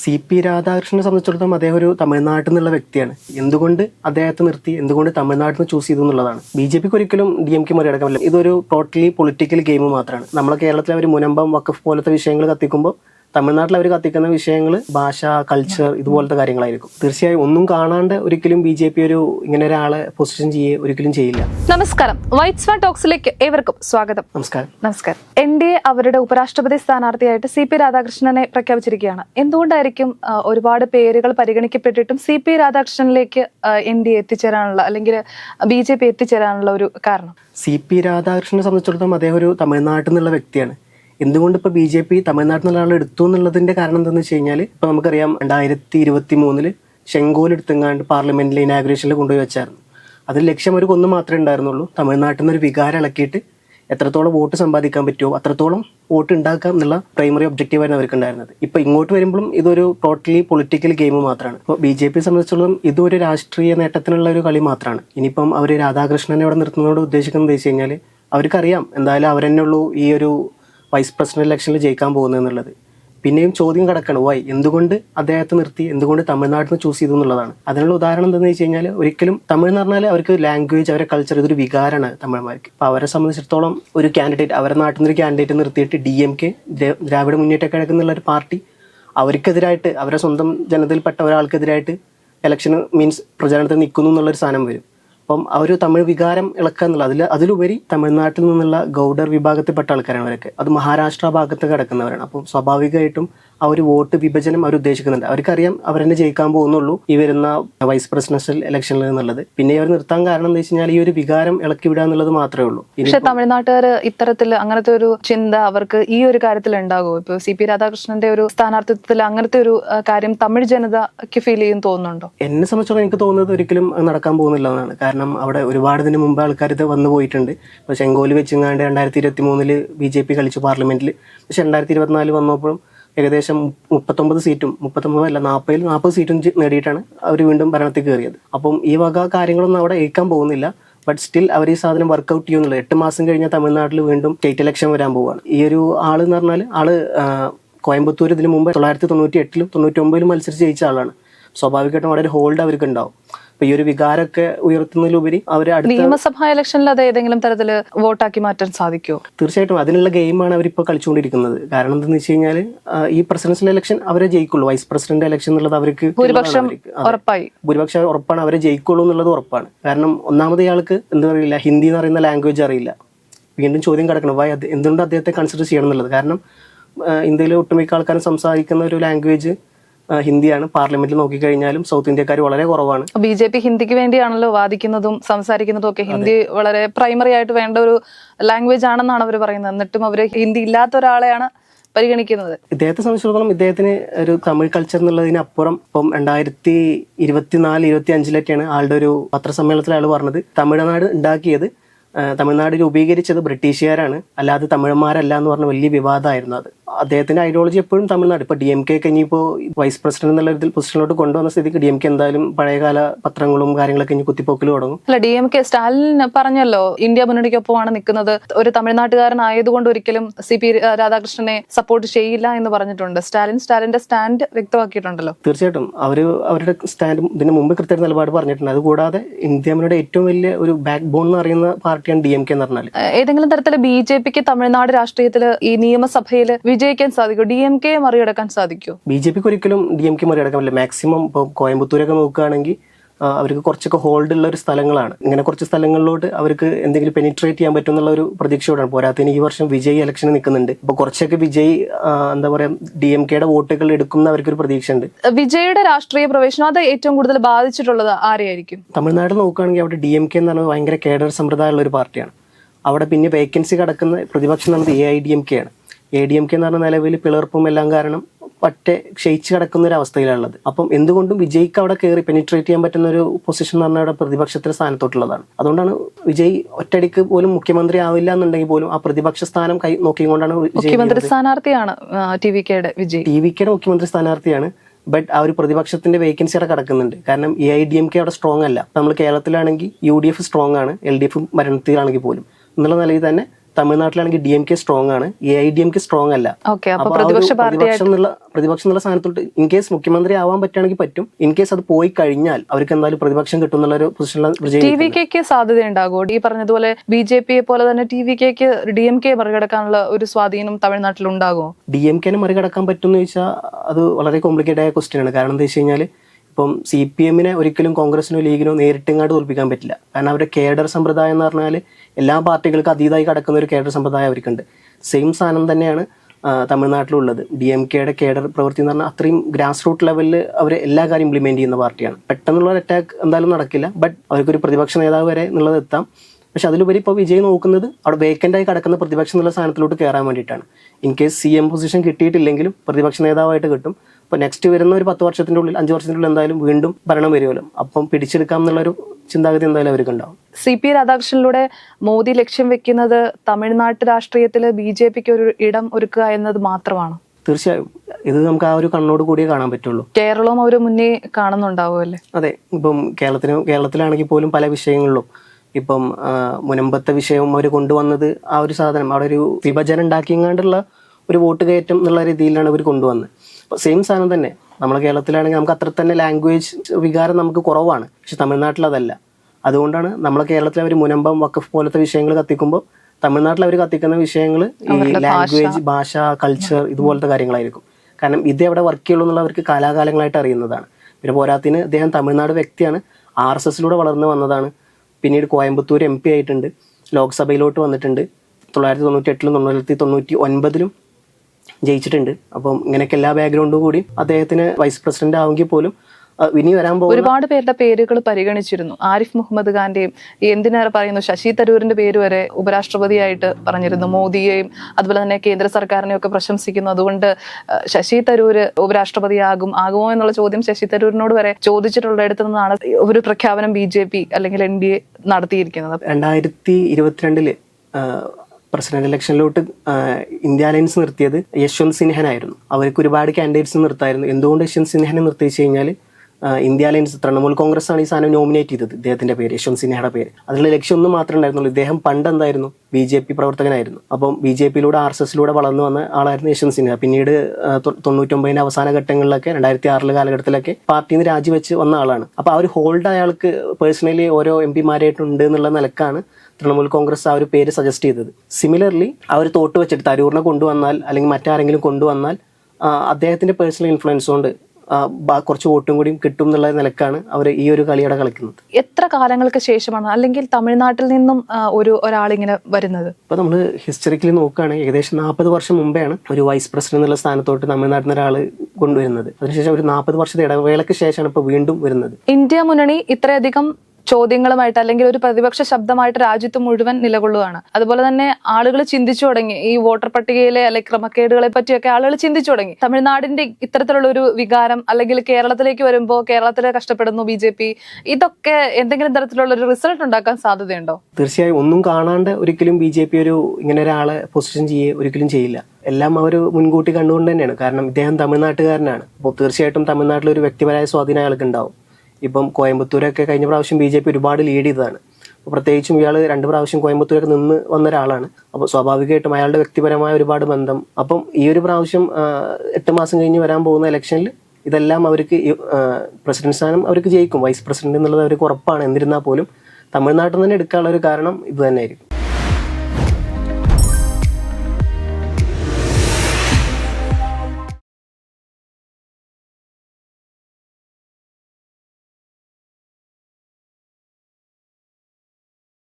C P രാധാകൃഷ്ണനെ സംബന്ധിച്ചിടത്തോളം അദ്ദേഹം ഒരു തമിഴ്നാട്ടിൽ നിന്നുള്ള വ്യക്തിയാണ്. എന്തുകൊണ്ട് അദ്ദേഹത്തെ നിർത്തി? എന്തുകൊണ്ട് തമിഴ്നാട്ടിൽ നിന്ന് ചൂസ് ചെയ്തു എന്നുള്ളതാണ്. ബി ജെ പിക്ക് ഒരിക്കലും ഡി എം കെ മറികടക്കാൻ പറ്റില്ല. ഇതൊരു ടോട്ടലി പൊളിറ്റിക്കൽ ഗെയിം മാത്രമാണ് നമ്മളെ കേരളത്തിലെ ഒരു മുനമ്പം വക്കഫ് പോലത്തെ വിഷയങ്ങൾ കത്തിക്കുമ്പോൾ തമിഴ്നാട്ടിൽ അവർ കത്തിക്കുന്ന വിഷയങ്ങൾ ഭാഷ കൾച്ചർ ഇതുപോലത്തെ കാര്യങ്ങളായിരിക്കും. തീർച്ചയായും ഒന്നും കാണാണ്ട് ഒരിക്കലും ബി ജെ പി ഒരു ഇങ്ങനെ ഒരാളെ പൊസിഷൻ ചെയ്യേ ഒരിക്കലും ചെയ്യില്ല. നമസ്കാരം. വൈറ്റ് സ്വാൻ ടോക്സിലേക്ക് ഏവർക്കും സ്വാഗതം. നമസ്കാരം. നമസ്കാരം. എൻ ഡി എ അവരുടെ ഉപരാഷ്ട്രപതി സ്ഥാനാർത്ഥിയായിട്ട് സി പി രാധാകൃഷ്ണനെ പ്രഖ്യാപിച്ചിരിക്കുകയാണ്. എന്തുകൊണ്ടായിരിക്കും ഒരുപാട് പേരുകൾ പരിഗണിക്കപ്പെട്ടിട്ടും സി പി രാധാകൃഷ്ണനിലേക്ക് എൻ ഡി എ എത്തിച്ചേരാനുള്ള അല്ലെങ്കിൽ ബി ജെ പി എത്തിച്ചേരാനുള്ള ഒരു കാരണം? സി പി രാധാകൃഷ്ണനെ സംബന്ധിച്ചിടത്തോളം അദ്ദേഹം ഒരു തമിഴ്നാട്ടിൽ നിന്നുള്ള വ്യക്തിയാണ്. എന്തുകൊണ്ട് ഇപ്പോൾ ബി ജെ പി തമിഴ്നാട്ടിൽ നിന്നുള്ള ആൾ എടുത്തു എന്നുള്ളതിന്റെ കാരണം എന്താണെന്ന് വെച്ച് കഴിഞ്ഞാൽ ഇപ്പോൾ നമുക്കറിയാം രണ്ടായിരത്തി ഇരുപത്തി മൂന്നിൽ ചെങ്കോൽ എടുത്തെങ്ങാണ്ട് പാർലമെന്റിലെ ഇനാഗ്രേഷനിൽ കൊണ്ടുപോയി വെച്ചായിരുന്നു. അതിൽ ലക്ഷ്യം ഒരു കൊന്നു മാത്രമേ ഉണ്ടായിരുന്നുള്ളൂ. തമിഴ്നാട്ടിൽ നിന്ന് ഒരു വികാരം ഇളക്കിയിട്ട് എത്രത്തോളം വോട്ട് സമ്പാദിക്കാൻ പറ്റുമോ അത്രത്തോളം വോട്ട് ഉണ്ടാക്കാം എന്നുള്ള പ്രൈമറി ഒബ്ജക്റ്റീവ് ആയിരുന്നു അവർക്ക് ഉണ്ടായിരുന്നത് ഇപ്പൊ ഇങ്ങോട്ട് വരുമ്പോഴും ഇതൊരു ടോട്ടലി പൊളിറ്റിക്കൽ ഗെയിം മാത്രമാണ്. ഇപ്പോൾ ബി ജെ പി സംബന്ധിച്ചിടത്തോളം ഇതൊരു രാഷ്ട്രീയ നേട്ടത്തിനുള്ള ഒരു കളി മാത്രമാണ്. ഇനിയിപ്പം അവർ രാധാകൃഷ്ണനെ അവിടെ നിർത്തുന്നതോട് ഉദ്ദേശിക്കുന്നത് വെച്ച് കഴിഞ്ഞാൽ അവർക്കറിയാം. എന്തായാലും അവരെന്നുള്ളൂ ഈ ഒരു വൈസ് പ്രസിഡന്റ് ഇലക്ഷനിൽ ജയിക്കാൻ പോകുന്നത് എന്നുള്ളത്. പിന്നെയും ചോദ്യം കിടക്കണം വൈ എന്തുകൊണ്ട് അദ്ദേഹത്തെ നിർത്തി? എന്തുകൊണ്ട് തമിഴ്നാട്ടിൽ നിന്ന് ചൂസ് ചെയ്തു എന്നുള്ളതാണ്. അതിനുള്ള ഉദാഹരണം എന്താണെന്ന് വെച്ച് കഴിഞ്ഞാൽ ഒരിക്കലും തമിഴ് എന്ന് പറഞ്ഞാൽ അവർക്ക് ലാംഗ്വേജ് അവരെ കൾച്ചർ ഇതൊരു വികാരമാണ് തമിഴ്മാർക്ക് അപ്പോൾ അവരെ സംബന്ധിച്ചിടത്തോളം ഒരു കാൻഡിഡേറ്റ് അവരുടെ നാട്ടിൽ നിന്ന് ഒരു കാൻഡിഡേറ്റ് നിർത്തിയിട്ട് ഡി എം കെ ദ്രാവിഡ മുന്നേറ്റ കഴകം എന്നുള്ളൊരു പാർട്ടി അവർക്കെതിരായിട്ട് അവരുടെ സ്വന്തം ജനതയിൽപ്പെട്ട ഒരാൾക്കെതിരായിട്ട് ഇലക്ഷന് മീൻസ് പ്രചാരണത്തിൽ നിൽക്കുന്നു എന്നുള്ളൊരു സാധനം വരും. അപ്പം ആ ഒരു തമിഴ് വികാരം ഇളക്കുക എന്നുള്ള അതിൽ അതിലുപരി തമിഴ്നാട്ടിൽ നിന്നുള്ള ഗൗഡർ വിഭാഗത്തിൽപ്പെട്ട ആൾക്കാരാണ് അവരൊക്കെ. അത് മഹാരാഷ്ട്ര ഭാഗത്ത് കിടക്കുന്നവരാണ്. അപ്പം സ്വാഭാവികമായിട്ടും ആ ഒരു വോട്ട് വിഭജനം അവർ ഉദ്ദേശിക്കുന്നുണ്ട്. അവർക്കറിയാം അവരെന്നെ ജയിക്കാൻ പോകുന്നുള്ളൂ ഈ വരുന്ന വൈസ് പ്രസിഡൻഷ്യൽ ഇലക്ഷനിൽ എന്നുള്ളത്. പിന്നെ അവർ നിർത്താൻ കാരണം എന്ന് വെച്ച് കഴിഞ്ഞാൽ ഈ ഒരു വികാരം ഇളക്കി വിടുക എന്നുള്ളത് മാത്രമേ ഉള്ളൂ. പക്ഷേ തമിഴ്നാട്ടുകാർ ഇത്തരത്തിൽ അങ്ങനത്തെ ഒരു ചിന്ത അവർക്ക് ഈ ഒരു കാര്യത്തിൽ ഉണ്ടാകുമോ ഇപ്പൊ സി പി രാധാകൃഷ്ണന്റെ ഒരു സ്ഥാനാർത്ഥിത്വത്തിൽ അങ്ങനത്തെ ഒരു കാര്യം തമിഴ് ജനതയ്ക്ക് ഫീൽ ചെയ്യും തോന്നുന്നുണ്ടോ? എന്നെ സംബന്ധിച്ചോളം എനിക്ക് തോന്നുന്നത് ഒരിക്കലും നടക്കാൻ പോകുന്നില്ല എന്നാണ്. കാരണം അവിടെ ഒരുപാട് ഇതിന് മുമ്പ് ആൾക്കാർ ഇത് വന്നു പോയിട്ടുണ്ട്. ഇപ്പോൾ ചെങ്കോൽ വെച്ചിങ്ങാണ്ട് രണ്ടായിരത്തി ഇരുപത്തി മൂന്നിൽ ബി ജെ പി കളിച്ചു പാർലമെന്റിൽ പക്ഷെ രണ്ടായിരത്തി ഇരുപത്തിനാല് വന്നപ്പോഴും ഏകദേശം മുപ്പത്തൊമ്പത് സീറ്റും മുപ്പത്തൊമ്പത് അല്ല നാൽപ്പതിൽ നാൽപ്പത് സീറ്റും നേടിയിട്ടാണ് അവർ വീണ്ടും ഭരണത്തിൽ കയറിയത്. അപ്പം ഈ വക കാര്യങ്ങളൊന്നും അവിടെ ഏൽക്കാൻ പോകുന്നില്ല. ബട്ട് സ്റ്റിൽ അവർ ഈ സാധനം വർക്കൗട്ട് ചെയ്യുന്നുള്ളൂ എട്ട് മാസം കഴിഞ്ഞാൽ തമിഴ്നാട്ടിൽ വീണ്ടും സ്റ്റേറ്റ് ഇലക്ഷൻ വരാൻ പോവുകയാണ് ഈ ഒരു ആൾ എന്ന് പറഞ്ഞാൽ ആൾ കോയമ്പത്തൂർ ഇതിന് മുമ്പ് തൊള്ളായിരത്തി തൊണ്ണൂറ്റി എട്ടിലും തൊണ്ണൂറ്റി ഒമ്പതിലും മത്സരിച്ച് ജയിച്ച ആളാണ്. സ്വാഭാവികമായിട്ടും അവിടെ ഒരു ഹോൾഡ് അവർക്ക് ഉണ്ടാവും. അപ്പൊ ഈ ഒരു വികാരമൊക്കെ ഉയർത്തുന്നതിലുപരി അവർ നിയമസഭാ ഇലക്ഷനിൽ അത് ഏതെങ്കിലും തരത്തിൽ വോട്ടാക്കി മാറ്റാൻ സാധിക്കുമോ തീർച്ചയായിട്ടും. അതിനുള്ള ഗെയിമാണ് അവരിപ്പോൾ കളിച്ചുകൊണ്ടിരിക്കുന്നത്. കാരണം എന്താണെന്ന് വെച്ച് കഴിഞ്ഞാൽ ഈ പ്രസിഡൻഷ്യൽ ഇലക്ഷൻ അവരെ ജയിക്കുള്ളൂ. വൈസ് പ്രസിഡന്റ് ഇലക്ഷൻ എന്നുള്ളത് അവർക്ക് ഭൂരിപക്ഷം. ഉറപ്പായി. ഭൂരിപക്ഷം ഉറപ്പാണ് അവരെ ജയിക്കുള്ളൂ എന്നുള്ളത് ഉറപ്പാണ്. കാരണം ഒന്നാമത് ഇയാൾക്ക് എന്താ പറയില്ല ഹിന്ദി എന്ന് പറയുന്ന ലാംഗ്വേജ് അറിയില്ല. വീണ്ടും ചോദ്യം കിടക്കണം. വൈ എന്തുകൊണ്ട് അദ്ദേഹത്തെ കൺസിഡർ ചെയ്യണം എന്നുള്ളത്? കാരണം ഇന്ത്യയിലെ ഒട്ടുമിക്ക ആൾക്കാരും സംസാരിക്കുന്ന ഒരു ലാംഗ്വേജ് ഹിന്ദിയാണ്. പാർലമെന്റിൽ നോക്കിക്കഴിഞ്ഞാലും സൗത്ത് ഇന്ത്യക്കാർ വളരെ കുറവാണ്. ബി ജെ പി ഹിന്ദിക്ക് വേണ്ടിയാണല്ലോ വാദിക്കുന്നതും സംസാരിക്കുന്നതും ഒക്കെ ഹിന്ദി വളരെ പ്രൈമറി ആയിട്ട് വേണ്ട ഒരു ലാംഗ്വേജ് ആണെന്നാണ് അവർ പറയുന്നത്. എന്നിട്ടും അവർ ഹിന്ദി ഇല്ലാത്ത ഒരാളെയാണ് പരിഗണിക്കുന്നത്. ഇദ്ദേഹത്തെ സംബന്ധിച്ചിടത്തോളം ഇദ്ദേഹത്തിന് ഒരു തമിഴ് കൾച്ചർ എന്നുള്ളതിനപ്പുറം ഇപ്പം രണ്ടായിരത്തി ഇരുപത്തിനാല് ഇരുപത്തി അഞ്ചിലൊക്കെയാണ് ആളുടെ ഒരു പത്രസമ്മേളനത്തിൽ അയാൾ പറഞ്ഞത്. തമിഴ്നാട് ഉണ്ടാക്കിയത് തമിഴ്നാട് രൂപീകരിച്ചത് ബ്രിട്ടീഷുകാരാണ്. അല്ലാതെ തമിഴന്മാരല്ല എന്ന് പറഞ്ഞ വലിയ വിവാദമായിരുന്നു അത്. അദ്ദേഹത്തിന്റെ ഐഡിയോളജി എപ്പോഴും തമിഴ്നാട്. ഇപ്പൊ ഡി എം കെ ഒക്കെ ഇനിയിപ്പോ വൈസ് പ്രസിഡന്റ് എന്നുള്ള ഇതിൽ പൊസിഷനിലോട്ട് കൊണ്ടുവന്ന സ്ഥിതിക്ക് ഡി എം കെ എന്തായാലും പഴയകാല പത്രങ്ങളും കാര്യങ്ങളൊക്കെ ഇനി കുത്തിപ്പോക്കിൽ തുടങ്ങും. അല്ല ഡി എം കെ സ്റ്റാലിൻ പറഞ്ഞല്ലോ ഇന്ത്യ മുന്നണിക്കൊപ്പമാണ് നിൽക്കുന്നത്. ഒരു തമിഴ്നാട്ടുകാരൻ ആയതുകൊണ്ട് ഒരിക്കലും സി പി രാധാകൃഷ്ണനെ സപ്പോർട്ട് ചെയ്യില്ല എന്ന് പറഞ്ഞിട്ടുണ്ട്. സ്റ്റാലിൻ സ്റ്റാലിന്റെ സ്റ്റാൻഡ് വ്യക്തമാക്കിയിട്ടുണ്ടല്ലോ. തീർച്ചയായിട്ടും. അവർ അവരുടെ സ്റ്റാൻഡ് ഇതിന് മുമ്പ് കൃത്യം നിലപാട് പറഞ്ഞിട്ടുണ്ട്. അതുകൂടാതെ ഇന്ത്യ മുന്നണിയുടെ ഏറ്റവും വലിയ ഒരു ബാക്ക് ബോൺ എന്ന് അറിയുന്ന പാർട്ടിയാണ് ഡി എം കെ എന്ന് പറഞ്ഞാൽ ഏതെങ്കിലും തരത്തിൽ ബി ജെ പിക്ക് തമിഴ്നാട് രാഷ്ട്രീയത്തിൽ ഈ നിയമസഭയിൽ വിജയിക്കാൻ സാധിക്കും? ഡി എം കെ മറികടക്കാൻ സാധിക്കും? ബി ജെ പിക്ക് ഒരിക്കലും ഡി എം കെ മറികടക്കാൻ പറ്റില്ല. മാക്സിമം ഇപ്പോൾ കോയമ്പത്തൂരൊക്കെ നോക്കുകയാണെങ്കിൽ അവർക്ക് കുറച്ചൊക്കെ ഹോൾഡ് ഉള്ള ഒരു സ്ഥലങ്ങളാണ്. ഇങ്ങനെ കുറച്ച് സ്ഥലങ്ങളിലോട്ട് അവർക്ക് എന്തെങ്കിലും പെനിട്രേറ്റ് ചെയ്യാൻ പറ്റും എന്നുള്ള ഒരു പ്രതീക്ഷയോടാണ്. പോരാത്തതിന് ഈ വർഷം വിജയ് ഇലക്ഷന് നിൽക്കുന്നുണ്ട്. അപ്പൊ കുറച്ചൊക്കെ വിജയ് എന്താ പറയാ ഡി എം കെയുടെ വോട്ടുകൾ എടുക്കുന്ന അവർക്ക് ഒരു പ്രതീക്ഷ ഉണ്ട് വിജയുടെ രാഷ്ട്രീയ പ്രവേശനം അത് ഏറ്റവും കൂടുതൽ ബാധിച്ചിട്ടുള്ളത് ആരെയായിരിക്കും? തമിഴ്നാട് നോക്കുകയാണെങ്കിൽ അവിടെ ഡി എം കെ എന്ന് പറയുന്നത് ഭയങ്കര കേഡർ സമ്പ്രദായമുള്ള ഒരു പാർട്ടിയാണ്. അവിടെ പിന്നെ വേക്കൻസി കടക്കുന്ന പ്രതിപക്ഷം എന്ന് പറയുന്നത് A I D M K ആണ്. എ ഡി എം കെ എന്ന് പറഞ്ഞ നിലവിൽ പിളർപ്പും എല്ലാം കാരണം പറ്റെ ക്ഷയിച്ച് കിടക്കുന്ന ഒരു അവസ്ഥയിലുള്ളത് അപ്പം എന്തുകൊണ്ടും വിജയ്ക്ക് അവിടെ കയറി പെനിട്രേറ്റ് ചെയ്യാൻ പറ്റുന്ന ഒരു പൊസിഷൻ എന്ന് പറഞ്ഞാൽ അവിടെ പ്രതിപക്ഷത്തിന്റെ സ്ഥാനത്തോട്ടുള്ളതാണ്. അതുകൊണ്ടാണ് വിജയ് ഒറ്റയടിക്ക് പോലും മുഖ്യമന്ത്രി ആവില്ല എന്നുണ്ടെങ്കിൽ പോലും ആ പ്രതിപക്ഷ സ്ഥാനം കൈ നോക്കിക്കൊണ്ടാണ് മുഖ്യമന്ത്രി സ്ഥാനാർത്ഥിയാണ് ടി വി കെയുടെ വിജയ്? ടി വി കെയുടെ മുഖ്യമന്ത്രി സ്ഥാനാർത്ഥിയാണ്. ബട്ട് ആ ഒരു പ്രതിപക്ഷത്തിന്റെ വേക്കൻസി അവിടെ കിടക്കുന്നുണ്ട്. കാരണം A I D M K അവിടെ സ്ട്രോങ് അല്ല. നമ്മൾ കേരളത്തിലാണെങ്കിൽ യു ഡി എഫ് സ്ട്രോങ് ആണ്. എൽ ഡി എഫ് മരണത്തിലാണെങ്കിൽ പോലും. എന്നുള്ള നിലയിൽ തന്നെ തമിഴ്നാട്ടിലാണെങ്കിൽ ഡി എം കെ സ്ട്രോങ് ആണ്. A I D M K strong അല്ല. പ്രതിപക്ഷ എന്നുള്ള പ്രതിപക്ഷം എന്നുള്ള സ്ഥാനത്തോട്ട് ഇൻ കേസ് മുഖ്യമന്ത്രി ആവാൻ പറ്റുകയാണെങ്കിൽ പറ്റും. ഇൻ കേസ് അത് പോയി കഴിഞ്ഞാൽ അവർക്ക് എന്തായാലും പ്രതിപക്ഷം കിട്ടും എന്നുള്ള ഒരു പൊസിഷനിലാണ് സാധ്യത ഉണ്ടാകുമോ ഈ പറഞ്ഞതുപോലെ ബി ജെ പിയെ പോലെ തന്നെ ടി വി കെക്ക് ഡി എം കെ മറികടക്കാനുള്ള ഒരു സ്വാധീനം തമിഴ്നാട്ടിൽ ഉണ്ടാകുമോ? ഡി എം കെനെ മറികടക്കാൻ പറ്റുമെന്ന് ചോദിച്ചാൽ അത് വളരെ കോംപ്ലിക്കേറ്റഡ് ആയ ക്വസ്റ്റ്യൻ ആണ്. കാരണം എന്താ വെച്ച് കഴിഞ്ഞാൽ ഇപ്പം സി പി എമ്മിനെ ഒരിക്കലും കോൺഗ്രസിനോ ലീഗിനോ നേരിട്ടിങ്ങാട്ട് തോൽപ്പിക്കാൻ പറ്റില്ല. കാരണം അവരുടെ കേഡർ സമ്പ്രദായം എന്ന് പറഞ്ഞാൽ എല്ലാ പാർട്ടികൾക്കും അതീതായി കിടക്കുന്ന ഒരു കേഡർ സമ്പ്രദായം അവർക്കുണ്ട്. സെയിം സാധനം തന്നെയാണ് തമിഴ്നാട്ടിലുള്ളത്. ഡി എം കെയുടെ കേഡർ പ്രവൃത്തി എന്ന് പറഞ്ഞാൽ അത്രയും ഗ്രാസ് റൂട്ട് ലെവലിൽ അവർ എല്ലാ കാര്യം ഇംപ്ലിമെന്റ് ചെയ്യുന്ന പാർട്ടിയാണ്. പെട്ടെന്നുള്ള ഒരു അറ്റാക്ക് എന്തായാലും നടക്കില്ല ബട്ട് അവർക്കൊരു പ്രതിപക്ഷ നേതാവ് വരെ എന്നുള്ളത് എത്താം. പക്ഷെ അതിലുപരി ഇപ്പോൾ വിജയ് നോക്കുന്നത് അവിടെ വേക്കന്റായി കിടക്കുന്ന പ്രതിപക്ഷം എന്നുള്ള സ്ഥാനത്തിലോട്ട് കയറാൻ വേണ്ടിയിട്ടാണ്. In case C M position കിട്ടിയിട്ടില്ലെങ്കിലും പ്രതിപക്ഷ നേതാവായിട്ട് കിട്ടും. അപ്പോൾ നെക്സ്റ്റ് വരുന്ന ഒരു പത്ത് വർഷത്തിന്റെ ഉള്ളിൽ അഞ്ച് വർഷത്തിന്റെ ഉള്ളിൽ എന്തായാലും വീണ്ടും ഭരണം വരുമല്ലോ. അപ്പം പിടിച്ചെടുക്കാം എന്നുള്ളൊരു ചിന്താഗതി എന്തായാലും അവർക്ക് ഉണ്ടാവും. സി പി രാധാകൃഷ്ണനിലൂടെ മോദി ലക്ഷ്യം വെക്കുന്നത് തമിഴ്നാട് രാഷ്ട്രീയത്തിൽ ബി ജെ പിക്ക് ഒരു ഇടം ഒരുക്കുക എന്നത് മാത്രമാണ്? തീർച്ചയായും. ഇത് നമുക്ക് ആ ഒരു കണ്ണോട് കൂടിയേ കാണാൻ പറ്റുള്ളൂ. കേരളവും അവർ മുന്നേ കാണുന്നുണ്ടാവുമല്ലേ അതെ. ഇപ്പം കേരളത്തിന് കേരളത്തിലാണെങ്കിൽ പോലും പല വിഷയങ്ങളിലും ഇപ്പം മുനമ്പത്തെ വിഷയം അവർ കൊണ്ടുവന്നത് ആ ഒരു സാധനം. അവിടെ ഒരു വിഭജനം ഉണ്ടാക്കിയങ്ങാണ്ടുള്ള ഒരു വോട്ട് കയറ്റം എന്നുള്ള രീതിയിലാണ് അവർ കൊണ്ടുവന്നത്. സെയിം സാധനം തന്നെ. നമ്മളെ കേരളത്തിലാണെങ്കിൽ നമുക്ക് അത്ര തന്നെ ലാംഗ്വേജ് വികാരം നമുക്ക് കുറവാണ്. പക്ഷെ തമിഴ്നാട്ടിൽ അതല്ല. അതുകൊണ്ടാണ് നമ്മളെ കേരളത്തിൽ അവർ മുനമ്പം വക്കഫ് പോലത്തെ വിഷയങ്ങൾ കത്തിക്കുമ്പോൾ തമിഴ്നാട്ടിൽ അവർ കത്തിക്കുന്ന വിഷയങ്ങൾ ഈ ലാംഗ്വേജ് ഭാഷ. കൾച്ചർ ഇതുപോലത്തെ കാര്യങ്ങളായിരിക്കും. കാരണം ഇത് എവിടെ വർക്ക് ചെയ്യുള്ളൂ എന്നുള്ള അവർക്ക് കാലാകാലങ്ങളായിട്ട് അറിയുന്നതാണ്. പിന്നെ പോരാത്തിന് അദ്ദേഹം തമിഴ്നാട് വ്യക്തിയാണ്. ആർ എസ് എസിലൂടെ വളർന്നു വന്നതാണ്. പിന്നീട് കോയമ്പത്തൂർ എം പി ആയിട്ടുണ്ട്. ലോക്സഭയിലോട്ട് വന്നിട്ടുണ്ട്. തൊള്ളായിരത്തി തൊണ്ണൂറ്റി എട്ടിലും തൊള്ളായിരത്തി തൊണ്ണൂറ്റി ഒൻപതിലും ജയിച്ചിട്ടുണ്ട്. അപ്പം ഇങ്ങനെയൊക്കെ എല്ലാ ബാക്ക്ഗ്രൗണ്ടും കൂടി അദ്ദേഹത്തിന് വൈസ് പ്രസിഡന്റ് ആവുമെങ്കിൽ പോലും ഇനി വരാൻ പോകുന്ന ഒരുപാട് പേരുടെ പേരുകൾ പരിഗണിച്ചിരുന്നു. ആരിഫ് മുഹമ്മദ് ഖാന്റെയും എന്തിനേറെ പറയുന്നു ശശി തരൂരിന്റെ പേര് വരെ ഉപരാഷ്ട്രപതിയായിട്ട് പറഞ്ഞിരുന്നു. മോദിയെയും അതുപോലെ തന്നെ കേന്ദ്ര സർക്കാരിനെയും ഒക്കെ പ്രശംസിക്കുന്നു. അതുകൊണ്ട് ശശി തരൂര് ഉപരാഷ്ട്രപതിയാകും ആകുമോ എന്നുള്ള ചോദ്യം ശശി തരൂരിനോട് വരെ ചോദിച്ചിട്ടുള്ളിടത്തു നിന്നാണ് ഒരു പ്രഖ്യാപനം ബി ജെ പി അല്ലെങ്കിൽ എൻ ഡി എ നടത്തിയിരിക്കുന്നത്. രണ്ടായിരത്തി ഇരുപത്തിരണ്ടിൽ പ്രസിഡന്റ് ഇലക്ഷനിലോട്ട് ഇന്ത്യ അലയൻസ് നിർത്തിയത് യശ്വന്ത് സിൻഹനായിരുന്നു അവർക്ക് ഒരുപാട് കാൻഡിഡേറ്റ്സ് നിർത്തായിരുന്നു. എന്തുകൊണ്ട് യശ്വന്ത് സിൻഹനെ നിർത്തിച്ചു കഴിഞ്ഞാൽ ഇന്ത്യ അലയൻസ് തൃണമൂൽ കോൺഗ്രസ് ആണ് ഈ സാധനം നോമിനേറ്റ് ചെയ്തത് ഇദ്ദേഹത്തിന്റെ പേര് യശ്വന്ത് സിൻഹയുടെ പേര്. അതിലുള്ള ലക്ഷ്യം ഒന്നും മാത്രമേ ഉണ്ടായിരുന്നുള്ളൂ. ഇദ്ദേഹം പണ്ട് എന്തായിരുന്നു? ബി ജെ പി പ്രവർത്തകനായിരുന്നു. അപ്പം ബി ജെ പിയിലൂടെ ആർ എസ് എസിലൂടെ വളർന്നു വന്ന ആളായിരുന്നു യശ്വന്ത് സിൻഹ. പിന്നീട് തൊണ്ണൂറ്റൊമ്പതിന്റെ അവസാന ഘട്ടങ്ങളിലൊക്കെ രണ്ടായിരത്തി ആറിലെ കാലഘട്ടത്തിലൊക്കെ പാർട്ടിയിൽ നിന്ന് രാജിവെച്ച് വന്ന ആളാണ്. അപ്പൊ ആ ഒരു ഹോൾഡ് അയാൾക്ക് പേഴ്സണലി ഓരോ എം പിമാരായിട്ടുണ്ട് എന്നുള്ള നിലക്കാണ് തൃണമൂൽ കോൺഗ്രസ് ആ ഒരു പേര് സജസ്റ്റ് ചെയ്തത്. സിമിലർലി ആ ഒരു തോട്ട് വെച്ചിട്ട് തരൂറിനെ കൊണ്ടുവന്നാൽ അല്ലെങ്കിൽ മറ്റാരെങ്കിലും കൊണ്ടുവന്നാൽ അദ്ദേഹത്തിന്റെ അദ്ദേഹത്തിന്റെ പേഴ്സണൽ ഇൻഫ്ലുവൻസ് കൊണ്ട് കുറച്ച് വോട്ടും കൂടിയും കിട്ടും എന്നുള്ള നിലക്കാണ് അവർ ഈ ഒരു കളിയുടെ കളിക്കുന്നത്. എത്ര കാലങ്ങൾക്ക് ശേഷമാണ് അല്ലെങ്കിൽ തമിഴ്നാട്ടിൽ നിന്നും ഒരു ഒരു ഒരാളിങ്ങനെ വരുന്നത്? ഇപ്പൊ നമ്മൾ ഹിസ്റ്ററിക്കലി നോക്കുകയാണെങ്കിൽ ഏകദേശം നാൽപ്പത് വർഷം മുമ്പെയാണ് ഒരു വൈസ് പ്രസിഡന്റ് എന്നുള്ള സ്ഥാനത്തോട്ട് തമിഴ്നാട്ടിൽ നിന്ന് ഒരാൾ കൊണ്ടുവരുന്നത്. അതിനുശേഷം ഒരു നാൽപ്പത് വർഷത്തെ ഇടവേളയ്ക്ക് ശേഷമാണ് ഇപ്പൊ വീണ്ടും വരുന്നത്. ഇന്ത്യ മുന്നണി ഇത്രയധികം ചോദ്യങ്ങളുമായിട്ട് അല്ലെങ്കിൽ ഒരു പ്രതിപക്ഷ ശബ്ദമായിട്ട് രാജ്യത്ത് മുഴുവൻ നിലകൊള്ളുകയാണ്. അതുപോലെ തന്നെ ആളുകൾ ചിന്തിച്ചു തുടങ്ങി. ഈ വോട്ടർ പട്ടികയിലെ അല്ലെങ്കിൽ ക്രമക്കേടുകളെ പറ്റിയൊക്കെ ആളുകൾ ചിന്തിച്ചു തുടങ്ങി. തമിഴ്നാടിന്റെ ഇത്തരത്തിലുള്ള ഒരു വികാരം അല്ലെങ്കിൽ കേരളത്തിലേക്ക് വരുമ്പോൾ കേരളത്തിലെ കഷ്ടപ്പെടുന്നു ബി ജെ പി. ഇതൊക്കെ എന്തെങ്കിലും തരത്തിലുള്ള ഒരു റിസൾട്ട് ഉണ്ടാക്കാൻ സാധ്യതയുണ്ടോ? തീർച്ചയായും ഒന്നും കാണാണ്ട് ഒരിക്കലും ബി ജെ പി ഒരു ഇങ്ങനെ ഒരാളെ പൊസിഷൻ ചെയ്യേ ഒരിക്കലും ചെയ്യില്ല. എല്ലാം അവർ മുൻകൂട്ടി കണ്ടുകൊണ്ട് തന്നെയാണ്. കാരണം ഇദ്ദേഹം തമിഴ്നാട്ടുകാരനാണ്. അപ്പോൾ തീർച്ചയായിട്ടും തമിഴ്നാട്ടിൽ ഒരു വ്യക്തിപരമായ സ്വാധീനം അയാൾക്ക് ഉണ്ടാവും. ഇപ്പം കോയമ്പത്തൂരൊക്കെ കഴിഞ്ഞ പ്രാവശ്യം ബി ജെ പി ഒരുപാട് ലീഡ് ചെയ്തതാണ്. അപ്പോൾ പ്രത്യേകിച്ചും ഇയാൾ രണ്ട് പ്രാവശ്യം കോയമ്പത്തൂരൊക്കെ നിന്ന് വന്ന ഒരാളാണ്. അപ്പോൾ സ്വാഭാവികമായിട്ടും അയാളുടെ വ്യക്തിപരമായ ഒരുപാട് ബന്ധം. അപ്പം ഈ ഒരു പ്രാവശ്യം എട്ട് മാസം കഴിഞ്ഞ് വരാൻ പോകുന്ന ഇലക്ഷനിൽ ഇതെല്ലാം അവർക്ക് പ്രസിഡന്റ് സ്ഥാനം അവർക്ക് ജയിക്കും. വൈസ് പ്രസിഡന്റ് എന്നുള്ളത് അവർക്ക് ഉറപ്പാണ്. എന്നിരുന്നാൽ പോലും തമിഴ്നാട്ടിൽ നിന്ന് തന്നെ എടുക്കാനുള്ള ഒരു കാരണം ഇത് തന്നെയായിരിക്കും.